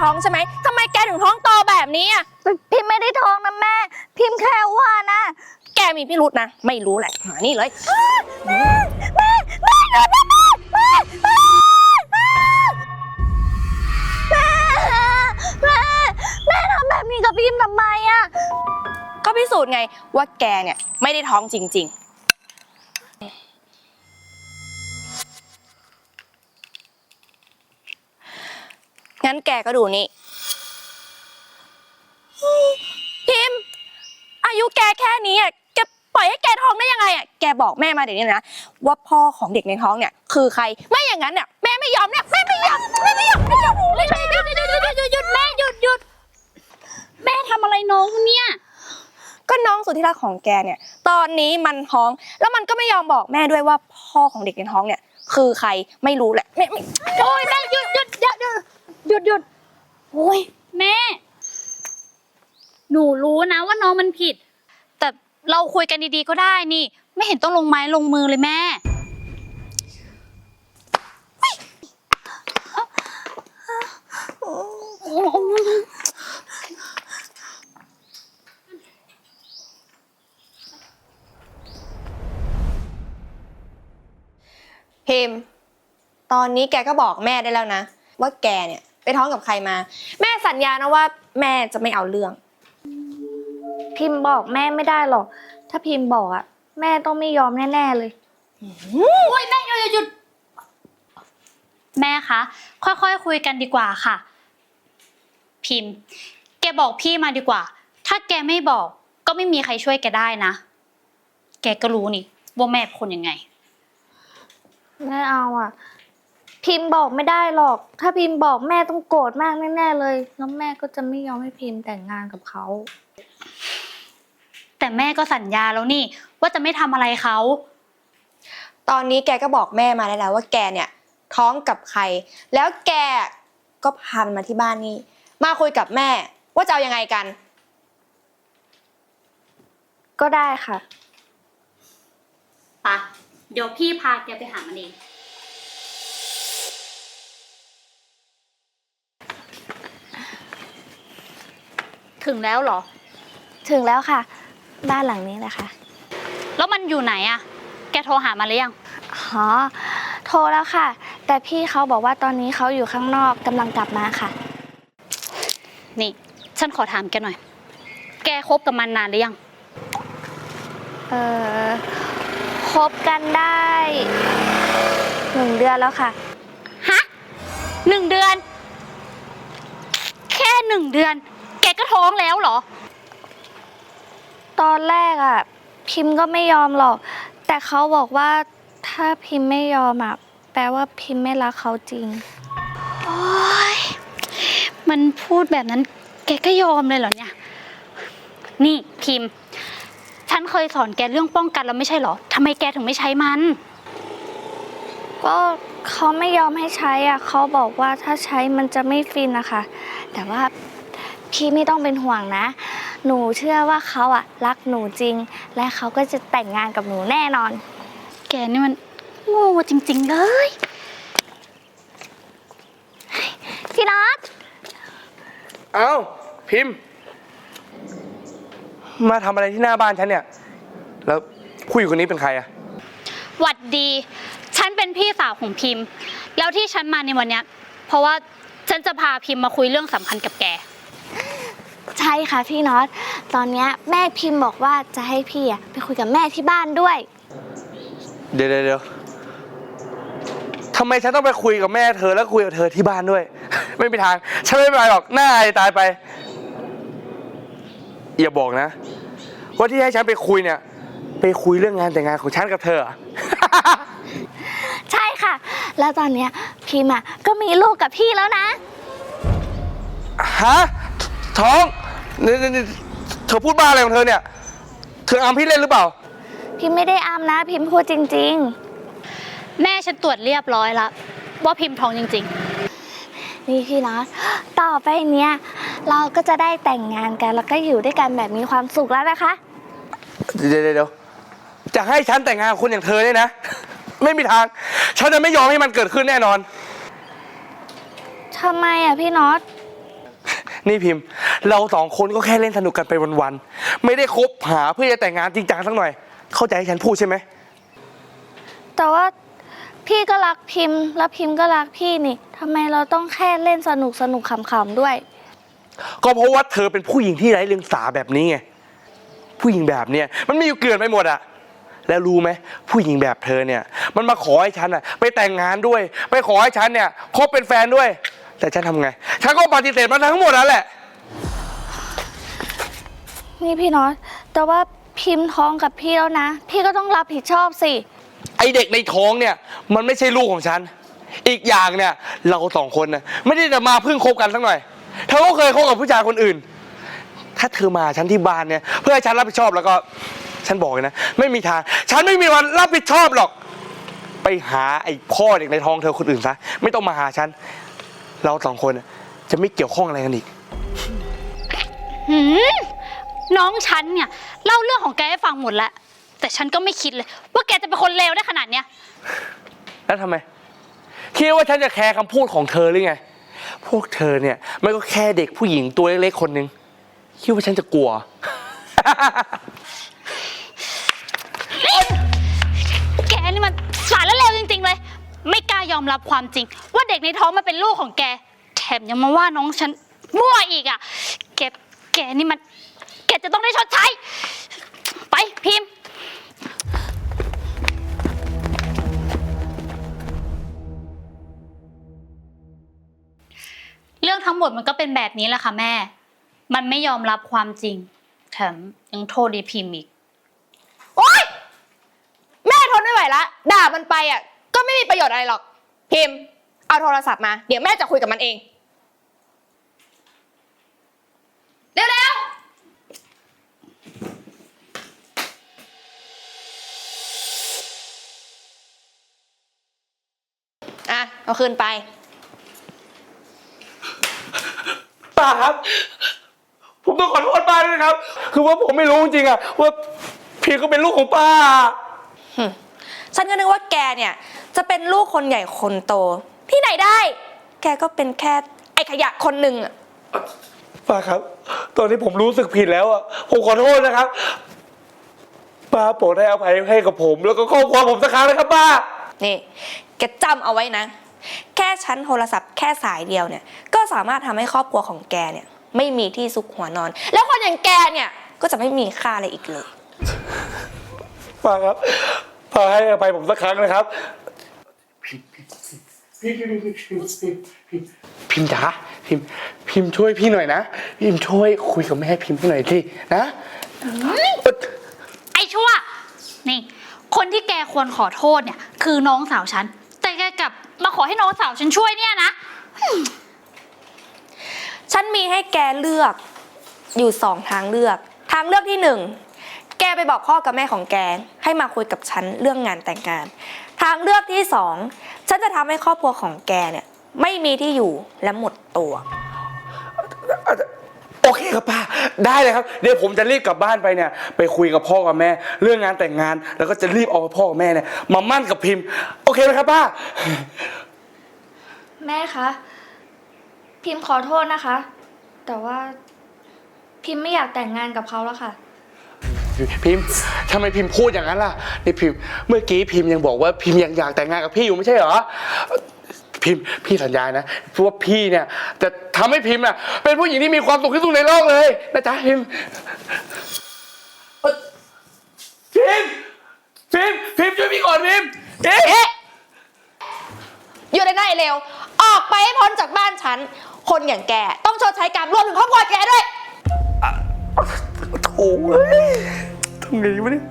ท้องใช่ไหมทำไมแกถึงท้องโตแบบนี้อะพิมพ์ไม่ได้ท้องนะแม่ พิมพ์แค่ว่านะ แกมีพิรุษนะ ไม่รู้แหละหานี่เลยแม่แม่แม่แม่แม่แม่แม่แม่แม่แม่ทำแบบนี้กับพิมพ์ทำไมอะก็พิสูจน์ไงว่าแกเนี่ยไม่ได้ท้องจริง ๆ งั้นแกก็ดูนี่ พิมพ์ อายุแกแค่นี้อะแกปล่อยให้แกท้องได้ยังไงอะแกบอกแม่มาเดี๋ยวนี้นะว่าพ่อของเด็กในท้องเนี่ย คือใครไม่อย่างนั้นเนี่ยแม่ไม่ยอมเนี่ยแม่ไม่ยอมแม่ไม่ยอมไม่ยอมไม่ยอมหยุดหยุดหยุดหยุดหยุดหยุดแม่หยุดหยุดแม่ทำอะไรน้องเนี่ย ก็น้องสุดที่รักของแกเนี่ย ตอนนี้มันท้อง แล้วมันก็ไม่ยอมบอกแม่ด้วยว่าพ่อของเด็กในท้องเนี่ย คือใครไม่รู้แหละไม่ไม่โอ้ยแม่หยุดหยุด หยุดหยุดหยุดหยุดโอ้ยแม่ หนูรู้นะว่าน้องมันผิด แต่เราคุยกันดีๆก็ได้นี่ ไม่เห็นต้องลงไม้ลงมือเลยแม่ พิมพ์ ตอนนี้แกก็บอกแม่ได้แล้วนะ ว่าแกเนี่ย ไปท้องกับใครมา แม่สัญญานะว่าแม่จะไม่เอาเรื่อง พิมพ์บอกแม่ไม่ได้หรอก ถ้าพิมพ์บอกอะแม่ต้องไม่ยอมแน่ๆเลย โอ้ยแม่หยุดหยุดหยุดแม่คะ ค่อยๆคุยกันดีกว่าค่ะ พิมพ์ แกบอกพี่มาดีกว่า ถ้าแกไม่บอก ก็ไม่มีใครช่วยแกได้นะ แกก็รู้นี่ว่าแม่เป็นคนยังไง ไม่เอาอะ พิมพ์บอกไม่ได้หรอก ถ้าพิมพ์บอกแม่ต้องโกรธมากแน่ๆเลย แล้วแม่ก็จะไม่ยอมให้พิมพ์แต่งงานกับเขา แต่แม่ก็สัญญาแล้วนี่ ว่าจะไม่ทำอะไรเขา ตอนนี้แกก็บอกแม่มาได้แล้วว่าแกเนี่ยท้องกับใคร แล้วแกก็พามันมาที่บ้านนี่ มาคุยกับแม่ ว่าจะเอายังไงกัน ก็ได้ค่ะ ปะเดี๋ยวพี่พาแกไปหามันเอง ถึงแล้วเหรอ ถึงแล้วค่ะ บ้านหลังนี้แหละค่ะ แล้วมันอยู่ไหนอะแกโทรหามันหรือยัง อ๋อ โทรแล้วค่ะ แต่พี่เขาบอกว่าตอนนี้เขาอยู่ข้างนอกกำลังกลับมาค่ะ นี่ ฉันขอถามแกหน่อย แกคบกับมันนานหรือยัง เออคบกันได้หนึ่งเดือนแล้วค่ะ ฮะหนึ่งเดือน แค่หนึ่งเดือนแกก็ท้องแล้วเหรอ ตอนแรกอะ พิมพ์ก็ไม่ยอมหรอก แต่เขาบอกว่าถ้าพิมพ์ไม่ยอมอะแปลว่าพิมพ์ไม่รักเขาจริง โอ๊ย มันพูดแบบนั้น แกก็ยอมเลยเหรอเนี่ย นี่พิมพ์ ฉันเคยสอนแกเรื่องป้องกันแล้วไม่ใช่เหรอทำไมแกถึงไม่ใช้มัน ก็เขาไม่ยอมให้ใช้อะเขาบอกว่าถ้าใช้มันจะไม่ฟินนะคะ แต่ว่า พี่ไม่ต้องเป็นห่วงนะ หนูเชื่อว่าเขาอะรักหนูจริง และเขาก็จะแต่งงานกับหนูแน่นอน แกนี่มันโง่จริง ๆ เลย พี่นัทเอ้าพิมพ์ มาทำอะไรที่หน้าบ้านฉันเนี่ย แล้วผู้หญิงคนนี้เป็นใครอะหวัดดี ฉันเป็นพี่สาวของพิมพ์ แล้วที่ฉันมาในวันเนี้ยเพราะว่าฉันจะพาพิมพ์มาคุยเรื่องสำคัญกับแก ใช่ค่ะพี่น็อต ตอนเนี้ยแม่พิมพ์บอกว่าจะให้พี่อะไปคุยกับแม่ที่บ้านด้วยเดี๋ยวเดี๋ยวเดี๋ยวทำไมฉันต้องไปคุยกับแม่เธอแล้วคุยกับเธอที่บ้านด้วย ไม่มีทาง ฉันไม่ไปหรอกหน้าอายตายไปอย่าบอกนะว่าที่ให้ฉันไปคุยเนี่ย ไปคุยเรื่องงานแต่งงานของฉันกับเธอเหรอ ใช่ค่ะ แล้วตอนเนี้ยพิมพ์อะก็มีลูกกับพี่แล้วนะ ฮะ ท้องนี่นี่นี่เธอพูดบ้าอะไรของเธอเนี่ย เธออามพี่เล่นหรือเปล่า พิมพ์ไม่ได้อามนะ พิมพ์พูดจริง แม่ฉันตรวจเรียบร้อยแล้วว่าพิมพ์ท้องจริง ๆ นี่พี่น็อตต่อไปเนี้ยเราก็จะได้แต่งงานกัน แล้วก็อยู่ด้วยกันแบบมีความสุขแล้วนะคะ เดี๋ยวเดี๋ยวเดี๋ยวจะให้ฉันแต่งงานกับคนอย่างเธอเนี่ยนะ ไม่มีทาง ฉันจะไม่ยอมให้มันเกิดขึ้นแน่นอน ทำไมอะพี่น็อต นี่พิมพ์ เราสองคนก็แค่เล่นสนุกกันไปวันๆไม่ได้คบหาเพื่อจะแต่งงานจริงจังสักหน่อย เข้าใจให้ฉันพูดใช่ไหมแต่ว่าพี่ก็รักพิมพ์ แล้วพิมพ์ก็รักพี่นี่ทำไมเราต้องแค่เล่นสนุกสนุกขำๆด้วย ก็เพราะว่าเธอเป็นผู้หญิงที่ไร้เลียงสาแบบนี้ไงผู้หญิงแบบเนี้ยมันมีอยู่เกลื่อนไปหมดอะแล้วรู้ไหมผู้หญิงแบบเธอเนี่ย มันมาขอให้ฉันอะไปแต่งงานด้วย ไปขอให้ฉันเนี่ยคบเป็นแฟนด้วย แต่ฉันทำไง ฉันก็ปฏิเสธมันทั้งหมดแล้วแหละ นี่พี่น็อตแต่ว่าพิมพ์ท้องกับพี่แล้วนะ พี่ก็ต้องรับผิดชอบสิ ไอเด็กในท้องเนี่ย มันไม่ใช่ลูกของฉัน อีกอย่างเนี่ย เราสองคนนะไม่ได้จะมาเพิ่งคบกันสักหน่อยเธอก็เคยคบกับผู้ชายคนอื่น ถ้าเธอมาฉันที่บ้านเนี่ย เพื่อให้ฉันรับผิดชอบแล้วก็ ฉันบอกเลยนะ ไม่มีทาง ฉันไม่มีวันรับผิดชอบหรอก ไปหาไอ้พ่อเด็กในท้องเธอคนอื่นซะไม่ต้องมาหาฉัน เราสองคนน่ะ จะไม่เกี่ยวข้องอะไรกันอีก หืมน้องฉันเนี่ยเล่าเรื่องของแกให้ฟังหมดแล้ว แต่ฉันก็ไม่คิดเลย ว่าแกจะเป็นคนเลวได้ขนาดเนี้ย แล้วทำไม คิดว่าฉันจะแคร์คำพูดของเธอหรือไง พวกเธอเนี่ย มันก็แค่เด็กผู้หญิงตัวเล็กๆคนหนึ่งคิดว่าฉันจะกลัว แกนี่มันสารและเลวจริงๆเลย ไม่กล้ายอมรับความจริง ว่าเด็กในท้องมันเป็นลูกของแกแถ มยังมาว่าน้องฉันมั่วอีกอะแกแกนี่มัน แกจะต้องได้ชดใช้ ไปพิมพ์ เรื่องทั้งหมดมันก็เป็นแบบนี้แหละค่ะแม่ มันไม่ยอมรับความจริง แถมยังโทษดีพิมพ์อีก โอ๊ย แม่ทนไม่ไหวละด่ามันไปอะ ก็ไม่มีประโยชน์อะไรหรอก พิมพ์ เอาโทรศัพท์มา เดี๋ยวแม่จะคุยกับมันเอง เอาคืนไป ป้าครับ ผมต้องขอโทษป้าด้วยนะครับ คือว่าผมไม่รู้จริงๆอะว่าพี่ก็เป็นลูกของป้า ฉันก็นึกว่าแกเนี่ย จะเป็นลูกคนใหญ่คนโต ที่ไหนได้ แกก็เป็นแค่ไอ้ขยะคนหนึ่งอะป้าครับ ตอนนี้ผมรู้สึกผิดแล้วอะผมขอโทษนะครับ ป้าโปรดให้อภัยให้กับผม แล้วก็ครอบครัวผมสักครั้งนะครับป้า นี่ แกจำเอาไว้นะ แค่ชั้นโทรศัพท์แค่สายเดียวเนี่ยก็สามารถทำให้ครอบครัวของแกเนี่ยไม่มีที่ซุกหัวนอน แล้วคนอย่างแกเนี่ยก็จะไม่มีค่าอะไรอีกเลยป้าครับป้าให้อภัยผมสักครั้งนะครับ พิมจ๋าพิมพิมช่วยพี่หน่อยนะ พิมช่วยคุยกับแม่พิมให้หน่อยสินะไอชั่วนี่ คนที่แกควรขอโทษเนี่ย คือน้องสาวฉัน แต่แกกับ มาขอให้น้องสาวฉันช่วยเนี่ยนะ ฉันมีให้แกเลือกอยู่สองทางเลือก ทางเลือกที่หนึ่งแกไปบอกพ่อกับแม่ของแกให้มาคุยกับฉันเรื่องงานแต่งงาน ทางเลือกที่สองฉันจะทำให้ครอบครัวของแกเนี่ยไม่มีที่อยู่และหมดตัว คครับป้าได้เลยครับเดี๋ยวผมจะรีบกลับบ้านไปเนี่ย ไปคุยกับพ่อกับแม่ เรื่องงานแต่งงาน แล้วก็จะรีบเอาพ่อกับแม่เนี่ยมามั่นกับพิมพ์ โอเคไหมครับป้า แม่คะ พิมพ์ขอโทษนะคะ แต่ว่าพิมพ์ไม่อยากแต่งงานกับเขาแล้วค่ะ พิมพ์ทำไมพิมพ์พูดอย่างนั้นล่ะนี่พิมพ์เมื่อกี้พิมพ์ยังบอกว่าพิมพ์ยังอยากแต่งงานกับพี่อยู่ไม่ใช่เหรอ พิมพ์พี่สัญญานะว่าพี่เนี่ยจะทำให้พิมพ์น่ะเป็นผู้หญิงที่มีความสุขที่สุดในโลกเลยนะจ๊ะพิมพ์เอ่อพิมพ์พิมพ์พิมพ์ช่วยพี่ก่อนพิมพ์พิมพ์ เอ๊ะอยู่ในหน้าไอ้เร็วออกไปให้พ้นจากบ้านฉัน คนอย่างแกต้องชดใช้กรรมรวมถึงครอบครัวแกด้วย โถ่เอ้ยทำไงวะเนี่ย